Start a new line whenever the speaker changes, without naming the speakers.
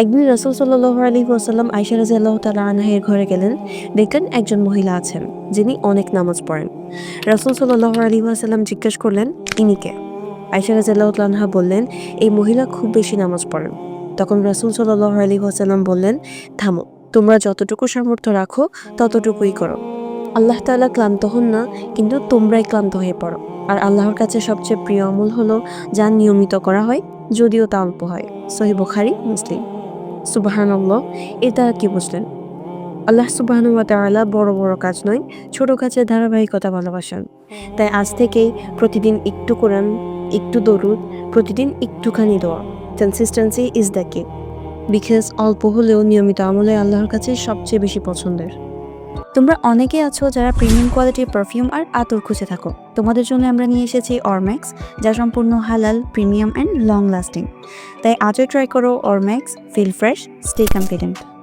একদিন রাসুল সাল্লাহ আলী ওয়াসাল্লাম আইসা রাজি আল্লাহ তালা আনহের ঘরে গেলেন। দেখলেন একজন মহিলা আছেন, যিনি অনেক নামাজ পড়েন। রাসুল সাল্লাহ আলী ওয়াসাল্লাম জিজ্ঞেস করলেন, ইনি কে? আইসা রাজি আল্লাহ বললেন, এই মহিলা খুব বেশি নামাজ পড়েন। তখন রাসুল সাল্লাহ আলী ওয়াসাল্লাম বললেন, থামো, তোমরা যতটুকু সামর্থ্য রাখো, ততটুকুই করো। আল্লাহ তাআলা ক্লান্ত হন না, কিন্তু তোমরাই ক্লান্ত হয়ে পড়ো। আর আল্লাহর কাছে সবচেয়ে প্রিয় আমল হলো যা নিয়মিত করা হয় যদিও তা অল্প হয়। সহি বুখারি, মুসলিম। সুবাহান আল্লাহ এর দ্বারা কি বুঝলেন? আল্লাহ সুবাহান তাআলা বড় বড় কাজ নয়, ছোট কাজের ধারাবাহিকতা ভালোবাসেন। তাই আজ থেকেই প্রতিদিন একটু কোরআন, একটু দরুদ, প্রতিদিন একটুখানি দোয়া। Consistency is the key because অল্প হলেও নিয়মিত আমলে আল্লাহর কাছে সবচেয়ে বেশি পছন্দের।
তোমরা অনেকেই আছো যারা প্রিমিয়াম কোয়ালিটির পারফিউম আর আতর খুঁজে থাকো। তোমাদের জন্য আমরা নিয়ে এসেছি অরম্যাক্স যা সম্পূর্ণ হালাল প্রিমিয়াম অ্যান্ড লং লাস্টিং তাই আজও ট্রাই করো Ormax feel fresh stay confident